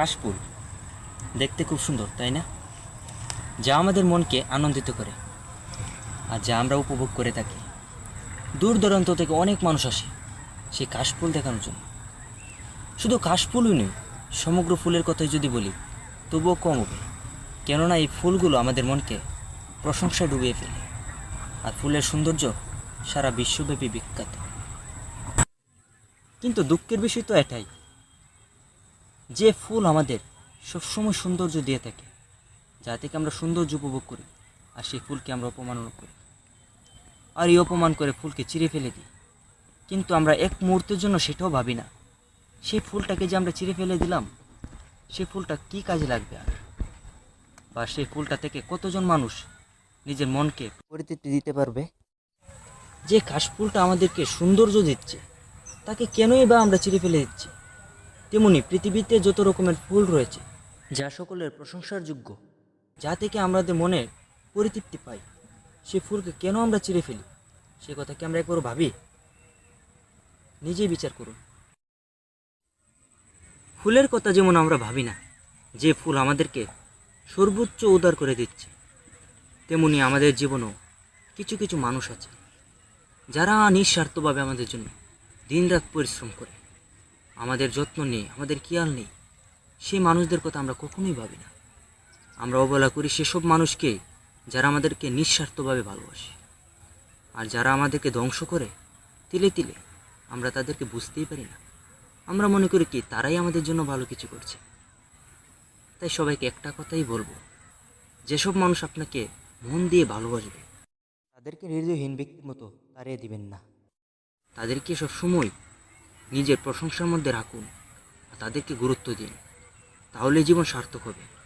কাশফুল দেখতে খুব সুন্দর, তাই না? যা আমাদের মনকে আনন্দিত করে আর যা আমরা উপভোগ করে থাকি। দূর দূরান্ত থেকে অনেক মানুষ আসে সেই কাশফুল দেখানোর জন্য। শুধু কাশফুলই নয়, সমগ্র ফুলের কথাই যদি বলি, তবুও কম হবে। কেননা এই ফুলগুলো আমাদের মনকে প্রশংসায় ডুবিয়ে ফেলে। আর ফুলের সৌন্দর্য সারা বিশ্বব্যাপী বিখ্যাত। কিন্তু দুঃখের বিষয় তো এটাই যে ফুল আমাদের সবসময় সৌন্দর্য দিয়ে থাকে, যা থেকে আমরা সৌন্দর্য উপভোগ করি, আর সেই ফুলকে আমরা অপমাননা করি। আর এই অপমান করে ফুলকে চিরে ফেলে দিই। কিন্তু আমরা এক মুহূর্তের জন্য সেটাও ভাবি না, সেই ফুলটাকে যে আমরা চিরে ফেলে দিলাম সেই ফুলটা কি কাজে লাগবে আর? বা সেই ফুলটা থেকে কতজন মানুষ নিজের মনকে পরিতৃপ্তি দিতে পারবে? যে কাশফুলটা আমাদেরকে সৌন্দর্য দিচ্ছে, তাকে কেনই বা আমরা চিরে ফেলে দিচ্ছি? তেমনি পৃথিবীতে যত রকমের ফুল রয়েছে, যা সকলের প্রশংসার যোগ্য, যা থেকে আমাদের মনে পরিতৃপ্তি পাই, সে ফুলকে কেন আমরা চিরে ফেলি? সে কথা কি আমরা একবার ভাবি। নিজেই বিচার করুন। ফুলের কথা যেমন আমরা ভাবি না, যে ফুল আমাদেরকে সর্বোচ্চ উদার করে দিচ্ছে, তেমনি আমাদের জীবনেও কিছু কিছু মানুষ আছে, যারা নিঃস্বার্থভাবে আমাদের জন্য দিনরাত পরিশ্রম করে। আমাদের যত্ন নেই, আমাদের খেয়াল নেই। সেই মানুষদের কথা আমরা কখনোই ভাবি না। আমরা অবহেলা করি সেসব মানুষকে যারা আমাদেরকে নিঃস্বার্থভাবে ভালোবাসে। আর যারা আমাদেরকে ধ্বংস করে, তিলে তিলে আমরা তাদেরকে বুঝতেই পারি না। আমরা মনে করি কি, তারাই আমাদের জন্য ভালো কিছু করছে। তাই সবাইকে একটা কথাই বলব, যেসব মানুষ আপনাকে মন দিয়ে ভালোবাসবে, তাদেরকে হৃদয়হীন ব্যক্তির মতো তাড়িয়ে দিবেন না। তাদেরকে সবসময় নিজের প্রশংসার মধ্যে রাখুন তাদেরকে গুরুত্ব দিন। তাহলে জীবন সার্থক হবে।